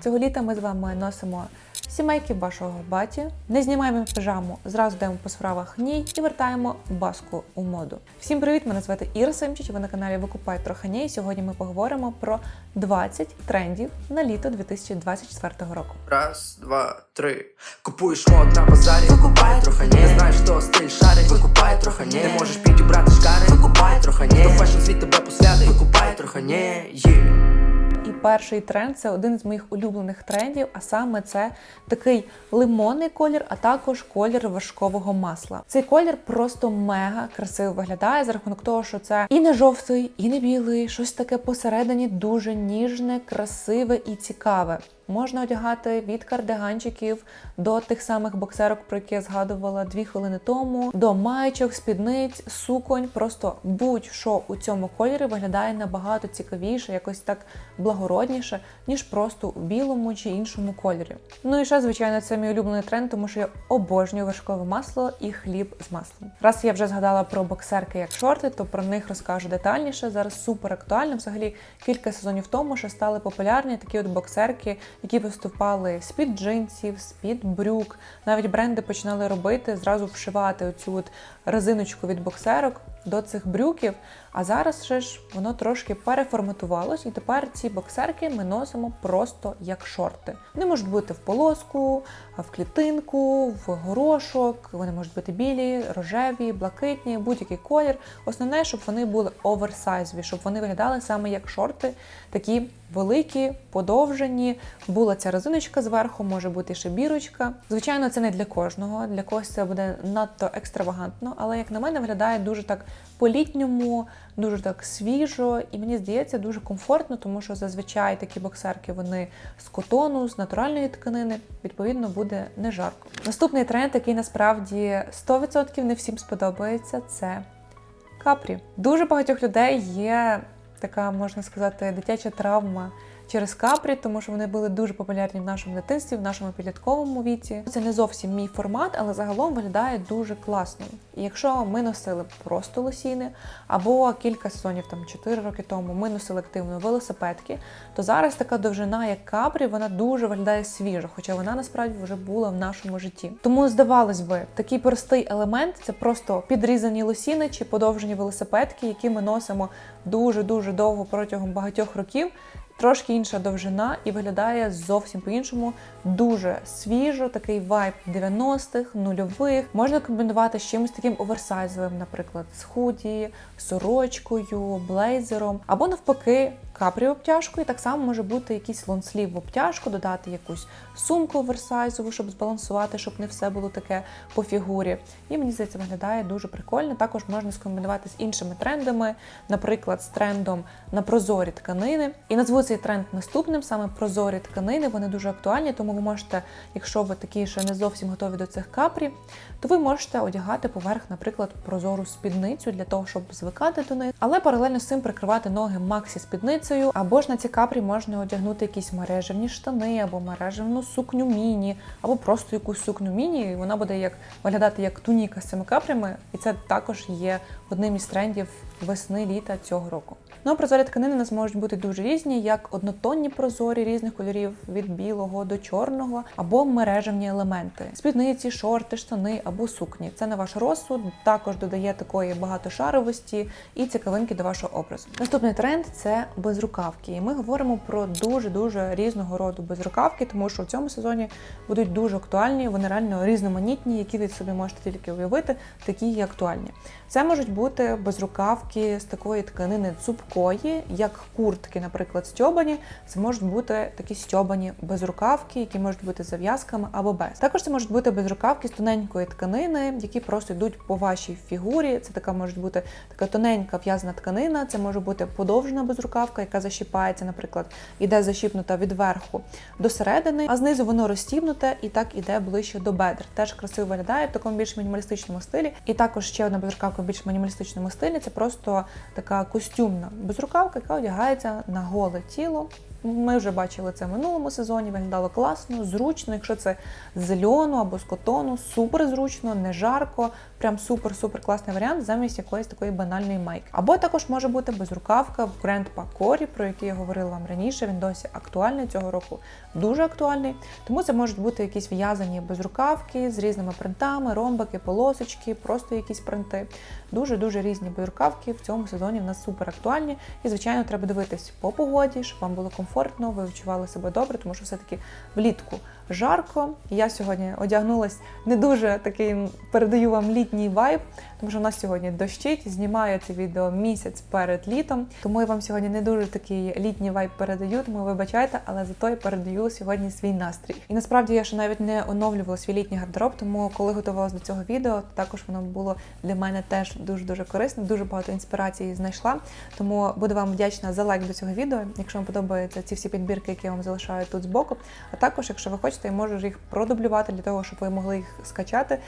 Цього літа ми з вами носимо сімейки вашого баті, не знімаємо пижаму, зразу йдемо по справах ній і вертаємо баску у моду. Всім привіт! Мене звати Іра Семчич. Ви на каналі Викупай трохи ній. Сьогодні ми поговоримо про 20 трендів на літо 2024 року. Раз, два, три. Купуєш мод на базарі, викупай трохи не знаєш, що стиль шарить, викупай трохи не можеш підібрати шкари, викупай трохи не хто фешн світ тебе посвятить, викупай є. І перший тренд це один з моїх улюблених трендів, а саме це такий лимонний колір, а також колір вершкового масла. Цей колір просто мега красиво виглядає за рахунок того, що це і не жовтий, і не білий, щось таке посередині дуже ніжне, красиве і цікаве. Можна одягати від кардиганчиків до тих самих боксерок, про які я згадувала дві хвилини тому, до маєчок, спідниць, суконь. Просто будь-що у цьому кольорі виглядає набагато цікавіше, якось так благородніше, ніж просто у білому чи іншому кольорі. Ну і ще, звичайно, це мій улюблений тренд, тому що я обожнюю вершкове масло і хліб з маслом. Раз я вже згадала про боксерки як шорти, то про них розкажу детальніше. Зараз супер актуально. Взагалі кілька сезонів тому ще стали популярні такі от боксерки, які виступали з-під джинсів, з-під брюк. Навіть бренди починали робити, зразу вшивати оцю от резиночку від боксерок до цих брюків. А зараз ще ж воно трошки переформатувалось, і тепер ці боксерки ми носимо просто як шорти. Вони можуть бути в полоску, в клітинку, в горошок. Вони можуть бути білі, рожеві, блакитні, будь-який колір. Основне, щоб вони були оверсайзові, щоб вони виглядали саме як шорти, такі великі, подовжені. Була ця резиночка зверху, може бути ще бірочка. Звичайно, це не для кожного. Для когось це буде надто екстравагантно, але як на мене виглядає дуже так по-літньому, дуже так свіжо, і мені здається, дуже комфортно, тому що зазвичай такі боксерки вони з котону, з натуральної тканини, відповідно, буде не жарко. Наступний тренд, який насправді 100% не всім сподобається, це капрі. Дуже багатьох людей є така, можна сказати, дитяча травма. Через капрі, тому що вони були дуже популярні в нашому дитинстві, в нашому підлітковому віці. Це не зовсім мій формат, але загалом виглядає дуже класно. І якщо ми носили просто лосіни, або кілька сезонів, там 4 роки тому, ми носили активно велосипедки, то зараз така довжина, як капрі, вона дуже виглядає свіжо, хоча вона насправді вже була в нашому житті. Тому здавалось би, такий простий елемент це просто підрізані лосіни чи подовжені велосипедки, які ми носимо дуже дуже довго протягом багатьох років. Трошки інша довжина і виглядає зовсім по-іншому. Дуже свіжо, такий вайб 90-х, нульових. Можна комбінувати з чимось таким оверсайзовим, наприклад, з худі, сорочкою, блейзером, або навпаки, капрі обтяжку, і так само може бути якийсь лонслів в обтяжку, додати якусь сумку оверсайзову, щоб збалансувати, щоб не все було таке по фігурі. І мені здається, виглядає дуже прикольно. Також можна скомбінувати з іншими трендами, наприклад, з трендом на прозорі тканини. І назву цей тренд наступним, саме прозорі тканини. Вони дуже актуальні, тому ви можете, якщо ви такі ще не зовсім готові до цих капрі, то ви можете одягати поверх, наприклад, прозору спідницю для того, щоб звикати до них, але паралельно з цим прикривати ноги максі спідницею, або ж на ці капрі можна одягнути якісь мережевні штани, або мережевну сукню міні, або просто якусь сукню міні, і вона буде як виглядати як туніка з цими капрями, і це також є одним із трендів весни літа цього року. Ну, прозорі тканини у нас можуть бути дуже різні, як однотонні прозорі різних кольорів від білого до чорного, або мережевні елементи: спідниці, шорти, штани або сукні. Це на ваш розсуд. Також додає такої багатошаровості і цікавинки до вашого образу. Наступний тренд це безрукавки. І ми говоримо про дуже дуже різного роду безрукавки, тому що в цьому сезоні будуть дуже актуальні. Вони реально різноманітні, які ви собі можете тільки уявити, такі і актуальні. Це можуть бути безрукавки з такої тканини цупкої, як куртки, наприклад, стьобані. Це можуть бути такі стьобані безрукавки, які можуть бути зав'язками або без. Також це можуть бути безрукавки з тоненької тканини, які просто йдуть по вашій фігурі. Це така може бути така тоненька в'язана тканина. Це може бути подовжена безрукавка, яка защіпається, наприклад, іде защіпнута від верху до середини, а знизу воно розстібнуте і так іде ближче до бедр. Теж красиво виглядає в такому більш мінімалістичному стилі. І також ще одна безрукавка в більш мінімалістичному стилі. Це просто така костюмна безрукавка, яка одягається на голе тіло. Ми вже бачили це в минулому сезоні. Виглядало класно, зручно. Якщо це з льону або з котону, супер зручно, не жарко. Прям супер-супер класний варіант замість якоїсь такої банальної майки. Або також може бути безрукавка в Grand Corі, про який я говорила вам раніше. Він досі актуальний цього року, дуже актуальний. Тому це можуть бути якісь в'язані безрукавки з різними принтами, ромбики, полосочки, просто якісь принти. Дуже дуже різні безрукавки в цьому сезоні в нас супер актуальні. І звичайно, треба дивитись по погоді, щоб вам було комфортно, ви відчували себе добре, тому що все-таки влітку жарко. Я сьогодні одягнулась не дуже такий передаю вам літній вайб, тому що в нас сьогодні дощить. Знімаю це відео місяць перед літом. Тому я вам сьогодні не дуже такий літній вайб передаю, тому вибачайте, але зато я передаю сьогодні свій настрій. І насправді я ще навіть не оновлювала свій літній гардероб, тому коли готувалася до цього відео, то також воно було для мене теж дуже дуже корисним. Дуже багато інспірації знайшла. Тому буду вам вдячна за лайк до цього відео, якщо вам подобаються ці всі підбірки, які я вам залишаю тут збоку. А також, якщо ви хочете, я можу їх продублювати для того, щоб ви могли їх скачати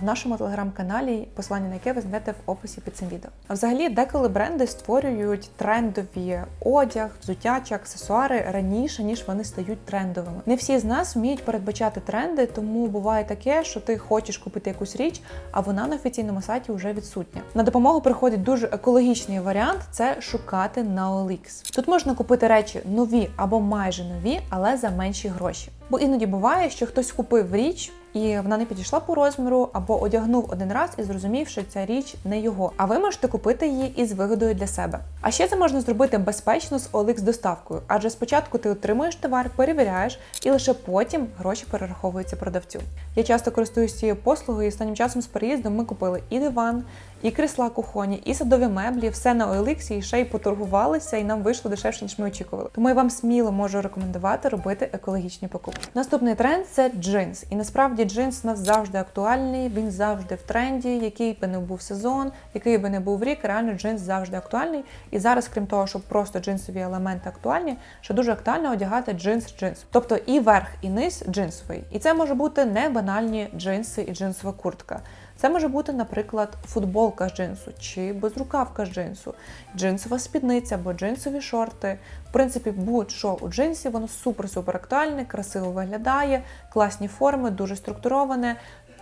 в нашому телеграм-каналі, посилання на яке ви знайдете в описі під цим відео. Взагалі, деколи бренди створюють трендові одяг, взуття чи аксесуари раніше, ніж вони стають трендовими. Не всі з нас вміють передбачати тренди, тому буває таке, що ти хочеш купити якусь річ, а вона на офіційному сайті вже відсутня. На допомогу приходить дуже екологічний варіант це шукати на OLX. Тут можна купити речі нові або майже нові, але за менші гроші. Бо іноді буває, що хтось купив річ. І вона не підійшла по розміру, або одягнув один раз і зрозумів, що ця річ не його. А ви можете купити її із вигодою для себе. А ще це можна зробити безпечно з OLX доставкою, адже спочатку ти отримуєш товар, перевіряєш, і лише потім гроші перераховуються продавцю. Я часто користуюсь цією послугою, і останнім часом з переїздом ми купили і диван, і крісла кухоні, і садові меблі, все на OLX, і ще й поторгувалися, і нам вийшло дешевше, ніж ми очікували. Тому я вам сміло можу рекомендувати робити екологічні покупки. Наступний тренд це джинс. І насправді джинс у нас завжди актуальний, він завжди в тренді, який би не був сезон, який би не був рік, реально джинс завжди актуальний. І зараз, крім того, що просто джинсові елементи актуальні, ще дуже актуально одягати джинс-джинс. Тобто і верх, і низ джинсовий. І це може бути не банальні джинси і джинсова куртка. Це може бути, наприклад, футболка з джинсу чи безрукавка з джинсу, джинсова спідниця або джинсові шорти. В принципі, будь-що у джинсі, воно супер-супер актуальне, красиво виглядає, класні форми, дуже структуроване.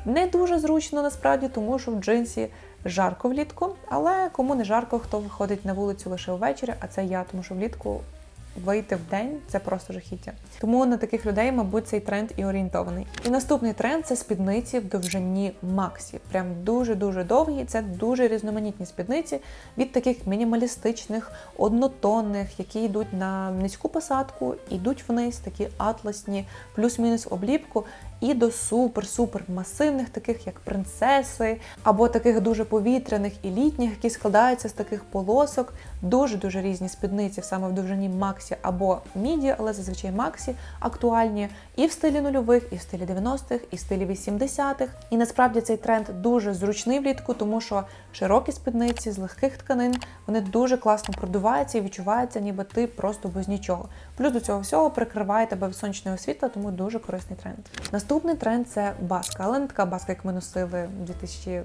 Не дуже зручно насправді, тому що в джинсі жарко влітку, але кому не жарко, хто виходить на вулицю лише ввечері, а це я, тому що влітку вийти в день це просто жахіття. Тому на таких людей, мабуть, цей тренд і орієнтований. І наступний тренд це спідниці в довжині Максі. Прям дуже-дуже довгі. Це дуже різноманітні спідниці від таких мінімалістичних, однотонних, які йдуть на низьку посадку, йдуть вниз, такі атласні, плюс-мінус обліпку. І до супер-супер масивних, таких як принцеси, або таких дуже повітряних і літніх, які складаються з таких полосок. Дуже дуже різні спідниці саме в довжині Максі або міді, але зазвичай Максі актуальні і в стилі нульових, і в стилі 90-х, і в стилі 80-х. І насправді цей тренд дуже зручний влітку, тому що широкі спідниці з легких тканин вони дуже класно продуваються і відчуваються, ніби ти просто без нічого. Плюс до цього всього прикриває тебе від сонячного тому дуже корисний тренд. Наступний тренд це баска, але не така баска, як ми носили в 2000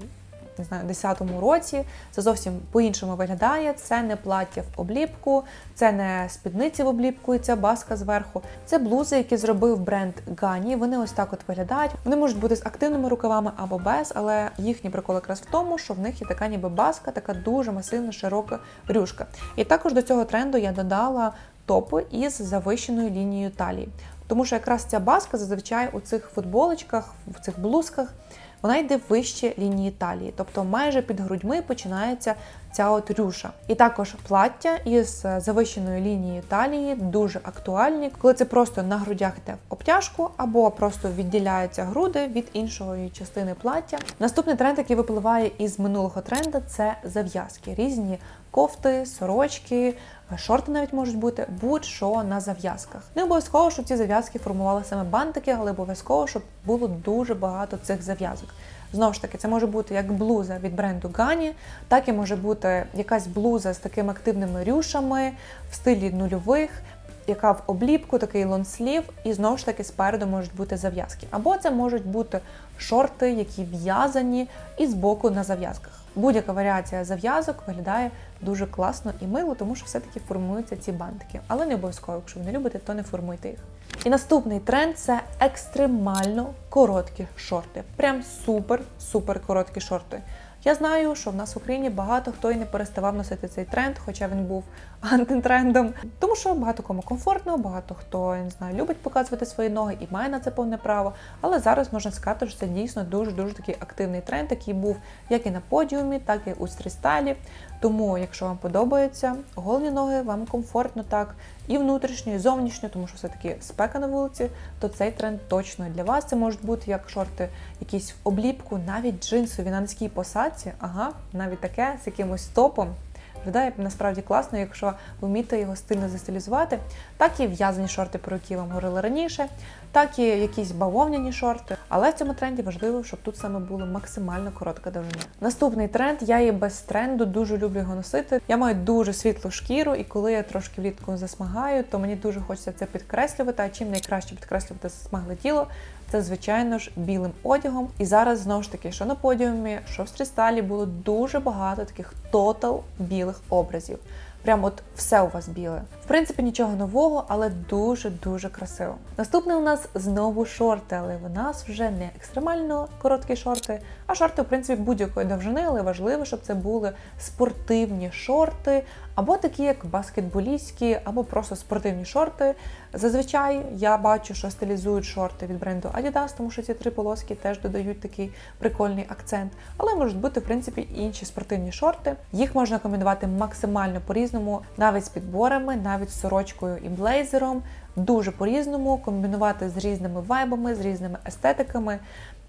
не знаю, 10-му році. Це зовсім по-іншому виглядає. Це не плаття в обліпку, це не спідниці в обліпку і ця баска зверху. Це блузи, які зробив бренд Гані. Вони ось так от виглядають. Вони можуть бути з активними рукавами або без, але їхній прикол якраз в тому, що в них є така ніби баска, така дуже масивна, широка рюшка. І також до цього тренду я додала топи із завищеною лінією талії. Тому що якраз ця баска зазвичай у цих футболочках, в цих блузках, вона йде вище лінії талії, тобто майже під грудьми починається ця от рюша. І також плаття із завищеною лінією талії дуже актуальні, коли це просто на грудях йде в обтяжку, або просто відділяються груди від іншої частини плаття. Наступний тренд, який випливає із минулого тренду, це зав'язки. Різні кофти, сорочки, шорти навіть можуть бути будь-що на зав'язках. Не обов'язково, щоб ці зав'язки формували саме бантики, але обов'язково, щоб було дуже багато цих зав'язок. Знову ж таки, це може бути як блуза від бренду Гані, так і може бути якась блуза з такими активними рюшами в стилі нульових. Яка в обліпку, такий лонслів, і знову ж таки спереду можуть бути зав'язки. Або це можуть бути шорти, які в'язані і збоку на зав'язках. Будь-яка варіація зав'язок виглядає дуже класно і мило, тому що все-таки формуються ці бантики. Але не обов'язково, якщо ви не любите, то не формуйте їх. І наступний тренд це екстремально короткі шорти. Прям супер-супер короткі шорти. Я знаю, що в нас в Україні багато хто і не переставав носити цей тренд, хоча він був антитрендом. Тому що багато кому комфортно, багато хто я не знаю, любить показувати свої ноги і має на це повне право. Але зараз можна сказати, що це дійсно дуже дуже такий активний тренд, який був як і на подіумі, так і у стрістайлі. Тому, якщо вам подобається голені ноги, вам комфортно так і внутрішньо, і зовнішньо, тому що все-таки спека на вулиці, то цей тренд точно для вас. Це можуть бути як шорти, якісь в обліпку, навіть джинсові на низькій посадці. Ага, навіть таке з якимось топом. Виглядає насправді класно, якщо ви вмієте його стильно застилізувати. Так і в'язані шорти, про які вам говорила раніше, так і якісь бавовняні шорти. Але в цьому тренді важливо, щоб тут саме було максимально коротка довжина. Наступний тренд, я і без тренду дуже люблю його носити. Я маю дуже світлу шкіру, і коли я трошки влітку засмагаю, то мені дуже хочеться це підкреслювати. А чим найкраще підкреслювати засмагле тіло, це звичайно ж білим одягом. І зараз знову ж таки, що на подіумі, що в стрісталі було дуже багато таких тотал білих образів. Прям от все у вас біле. В принципі, нічого нового, але дуже дуже красиво. Наступне у нас знову шорти, але в нас вже не екстремально короткі шорти, а шорти, в принципі, будь-якої довжини, але важливо, щоб це були спортивні шорти, або такі, як баскетболістські, або просто спортивні шорти. Зазвичай я бачу, що стилізують шорти від бренду Adidas, тому що ці три полоски теж додають такий прикольний акцент. Але можуть бути, в принципі, інші спортивні шорти. Їх можна комбінувати максимально по-різному, навіть з підборами, навіть з сорочкою і блейзером. Дуже по-різному комбінувати з різними вайбами, з різними естетиками.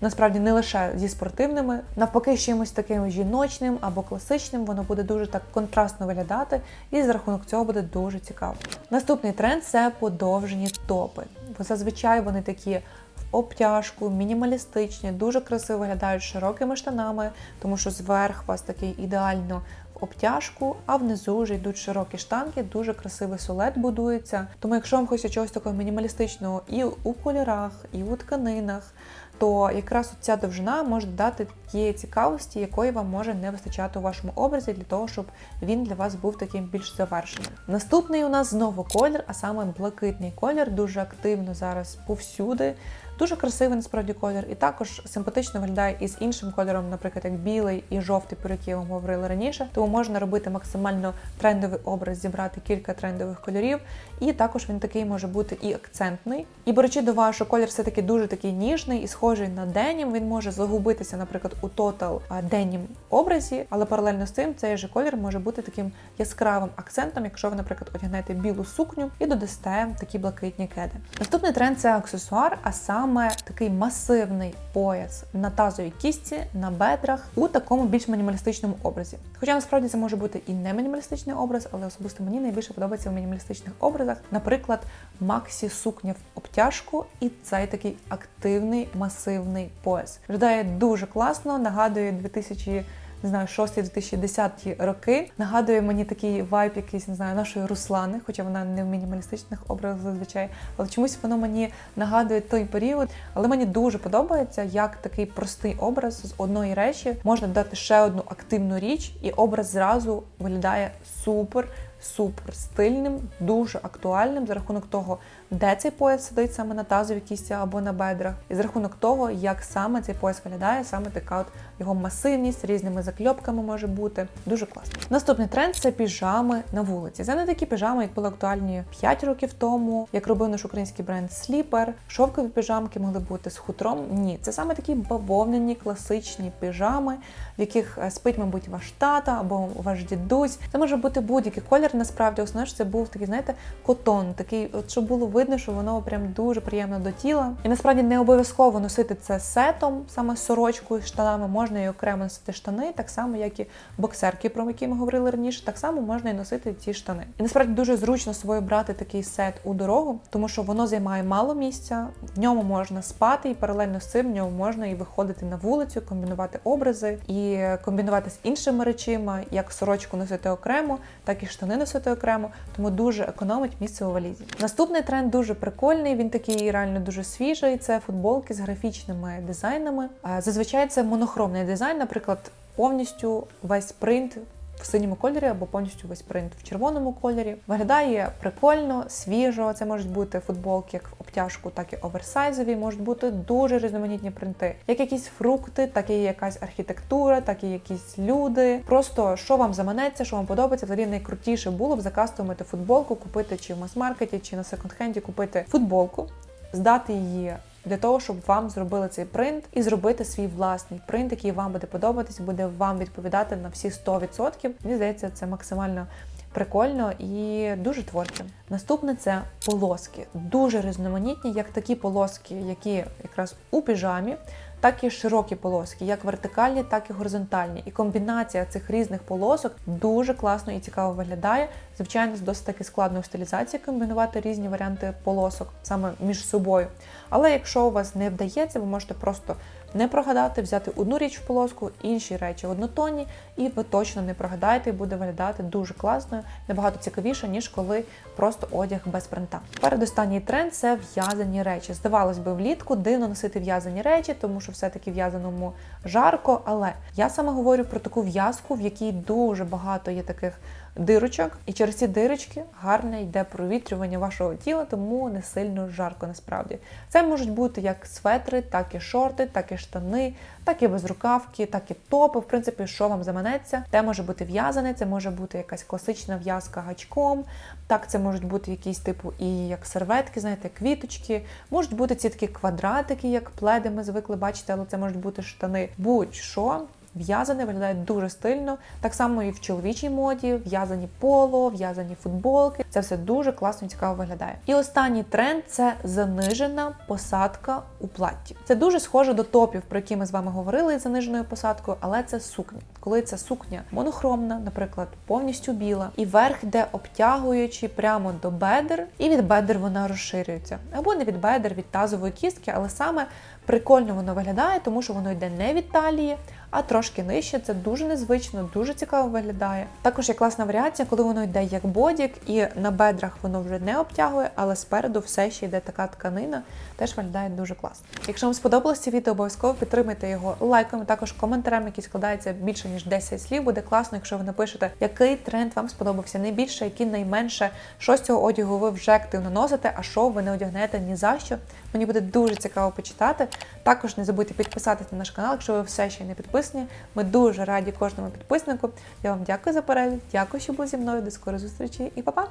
Насправді не лише зі спортивними, навпаки, з чимось таким жіночним або класичним, воно буде дуже так контрастно виглядати, і за рахунок цього буде дуже цікаво. Наступний тренд це подовжені топи. Зазвичай вони такі в обтяжку, мінімалістичні, дуже красиво виглядають широкими штанами, тому що зверх вас такий ідеально обтяжку, а внизу вже йдуть широкі штанги, дуже красивий сулет будується. Тому, якщо вам хочеться чогось такого мінімалістичного і у кольорах, і у тканинах, то якраз ця довжина може дати тієї цікавості, якої вам може не вистачати у вашому образі, для того, щоб він для вас був таким більш завершеним. Наступний у нас знову колір, а саме блакитний колір, дуже активно зараз повсюди. Дуже красивий насправді колір, і також симпатично виглядає із іншим кольором, наприклад, як білий і жовтий, про які я вам говорила раніше. Тому можна робити максимально трендовий образ, зібрати кілька трендових кольорів. І також він такий може бути і акцентний. І беручи до вашого колір, все таки дуже такий ніжний і схожий на денім. Він може загубитися, наприклад, у тотал денім образі, але паралельно з цим цей же колір може бути таким яскравим акцентом, якщо ви, наприклад, одягнете білу сукню і додасте такі блакитні кеди. Наступний тренд це аксесуар, а саме такий масивний пояс на тазовій кістці, на бедрах у такому більш мінімалістичному образі. Хоча насправді це може бути і не мінімалістичний образ, але особисто мені найбільше подобається в мінімалістичних образах. Наприклад, Максі сукня в обтяжку і цей такий активний масивний пояс. Виглядає дуже класно, нагадує 2000 не знаю, 6-2010 роки. Нагадує мені такий вайб, якийсь не знаю, нашої Руслани, хоча вона не в мінімалістичних образах зазвичай, але чомусь воно мені нагадує той період. Але мені дуже подобається, як такий простий образ з одної речі можна дати ще одну активну річ, і образ зразу виглядає супер. Супер стильним, дуже актуальним за рахунок того, де цей пояс сидить саме на тазовій кісті або на бедрах, і за рахунок того, як саме цей пояс виглядає, саме така от його масивність різними закльопками може бути. Дуже класно. Наступний тренд це піжами на вулиці. Це не такі піжами, як були актуальні 5 років тому, як робив наш український бренд Sleeper. Шовкові піжамки могли бути з хутром. Ні, це саме такі бавовняні класичні піжами, в яких е, спить, мабуть, ваш тата або ваш дідусь. Це може бути будь-який колір. Насправді, основне, що це був такий, знаєте, котон, такий, от щоб було видно. Видно, що воно прям дуже приємно до тіла. І насправді не обов'язково носити це сетом, саме сорочкою, штанами. Можна і окремо носити штани, так само, як і боксерки, про які ми говорили раніше. Так само можна і носити ці штани. І насправді дуже зручно з собою брати такий сет у дорогу, тому що воно займає мало місця, в ньому можна спати, і паралельно з цим в ньому можна і виходити на вулицю, комбінувати образи і комбінувати з іншими речима, як сорочку носити окремо, так і штани носити окремо, тому дуже економить місце у валізі. Наступний тренд дуже прикольний. Він такий реально дуже свіжий. Це футболки з графічними дизайнами. Зазвичай це монохромний дизайн, наприклад, повністю весь принт. В синьому кольорі або повністю весь принт в червоному кольорі виглядає прикольно, свіжо. Це можуть бути футболки як в обтяжку, так і оверсайзові. Можуть бути дуже різноманітні принти, як якісь фрукти, так і якась архітектура, так і якісь люди. Просто що вам заманеться, що вам подобається. Взагалі найкрутіше було б закастомити футболку, купити чи в мас-маркеті, чи на секонд-хенді купити футболку, здати її для того, щоб вам зробили цей принт і зробити свій власний принт, який вам буде подобатись, буде вам відповідати на всі 100%. Мені здається, це максимально прикольно і дуже творче. Наступне це полоски, дуже різноманітні, як такі полоски, які якраз у піжамі. Так і широкі полоски, як вертикальні, так і горизонтальні. І комбінація цих різних полосок дуже класно і цікаво виглядає. Звичайно, з досить таки складною в стилізації комбінувати різні варіанти полосок саме між собою. Але якщо у вас не вдається, ви можете просто не прогадати, взяти одну річ в полоску, інші речі однотонні, і ви точно не прогадаєте, і буде виглядати дуже класно, набагато цікавіше, ніж коли просто одяг без принта. Передостанній тренд це в'язані речі. Здавалось би, влітку дивно носити в'язані речі, тому що все-таки в'язаному жарко. Але я саме говорю про таку в'язку, в якій дуже багато є таких дирочок, і через ці дирочки гарне йде провітрювання вашого тіла, тому не сильно жарко насправді. Це можуть бути як светри, так і шорти, так і штани, так і безрукавки, так і топи. В принципі, що вам заманеться. Те може бути в'язане, це може бути якась класична в'язка гачком. Так, це можуть бути якісь типу і як серветки, знаєте, квіточки. Можуть бути ці такі квадратики, як пледи, ми звикли бачити, але це можуть бути штани. Будь-що. В'язане виглядає дуже стильно, так само і в чоловічій моді, в'язані поло, в'язані футболки. Це все дуже класно і цікаво виглядає. І останній тренд це занижена посадка у платті. Це дуже схоже до топів, про які ми з вами говорили із заниженою посадкою, але це сукня. Коли ця сукня монохромна, наприклад, повністю біла, і верх йде обтягуючи прямо до бедер, і від бедер вона розширюється. Або не від бедер, від тазової кістки, але саме прикольно воно виглядає, тому що воно йде не від талії, а трошки нижче. Це дуже незвично, дуже цікаво виглядає. Також є класна варіація, коли воно йде як бодік, і на бедрах воно вже не обтягує, але спереду все ще йде така тканина. Теж виглядає дуже класно. Якщо вам сподобалось це відео, обов'язково підтримайте його лайком, також коментарем, який складається більше ніж 10 слів. Буде класно, якщо ви напишете, який тренд вам сподобався найбільше, який найменше, що з цього одягу ви вже активно носите, а що ви не одягнете ні за що. Мені буде дуже цікаво почитати. Також не забудьте підписатися на наш канал, якщо ви все ще не підписані. Ми дуже раді кожному підписнику. Я вам дякую за перегляд, дякую, що були зі мною. До скорої зустрічі і па-па!